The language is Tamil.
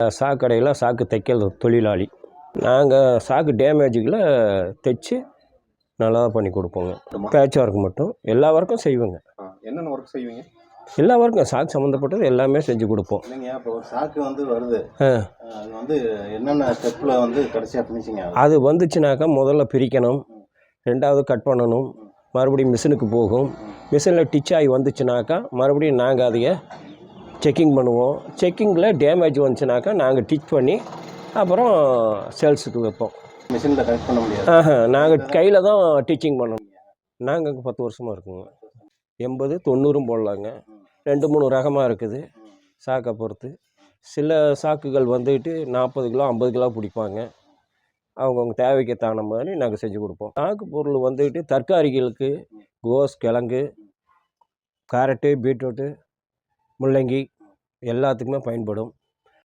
சாக்கடையில் சாக்கு தைக்கிறது தொழிலாளி. நாங்கள் சாக்கு டேமேஜுகளை தைச்சி நல்லா பண்ணி கொடுப்போங்க. பேட்ச் ஒர்க் மட்டும். எல்லா ஒர்க்கும் செய்வோங்க. என்னென்ன ஒர்க் செய்வீங்க? எல்லா ஒர்க்கும் சாக்கு சம்மந்தப்பட்டது எல்லாமே செஞ்சு கொடுப்போம். இல்லைங்க இப்போ ஒரு சாக்கு வந்து வருது. அது வந்து என்னென்ன ஸ்டெப்பில் வந்து கடைசியாக ஆகும் அது வந்துச்சுனாக்கா முதல்ல பிரிக்கணும். ரெண்டாவது கட் பண்ணணும். மறுபடியும் மிஷினுக்கு போகும். மிஷினில் டிச் ஆகி வந்துச்சுனாக்கா மறுபடியும் நாங்கள் அதைய செக்கிங் பண்ணுவோம். செக்கிங்கில் டேமேஜ் வந்துச்சுனாக்கா நாங்கள் டிச் பண்ணி அப்புறம் சேல்ஸுக்கு வைப்போம். மிஷினில் கனெக்ட் பண்ண முடியாது. ஆஹா நாங்கள் கையில் தான் டீச்சிங் பண்ணோம் நாங்கள் இங்கே பத்து வருஷமாக இருக்குங்க. எண்பது தொண்ணூறும் போடலாங்க. ரெண்டு மூணு ரகமாக இருக்குது. சாக்கை பொறுத்து. சில சாக்குகள் வந்துட்டு நாற்பது கிலோ ஐம்பது கிலோ பிடிப்பாங்க. அவங்கவுங்க தேவைக்கு தகுந்த மாதிரி நாங்கள் செஞ்சு கொடுப்போம். சாக்கு பொருள் வந்துட்டு தற்காரிகளுக்கு கோஸ் கிழங்கு கேரட்டு பீட்ரூட்டு முள்ளங்கி எல்லாத்துக்குமே பயன்படும்.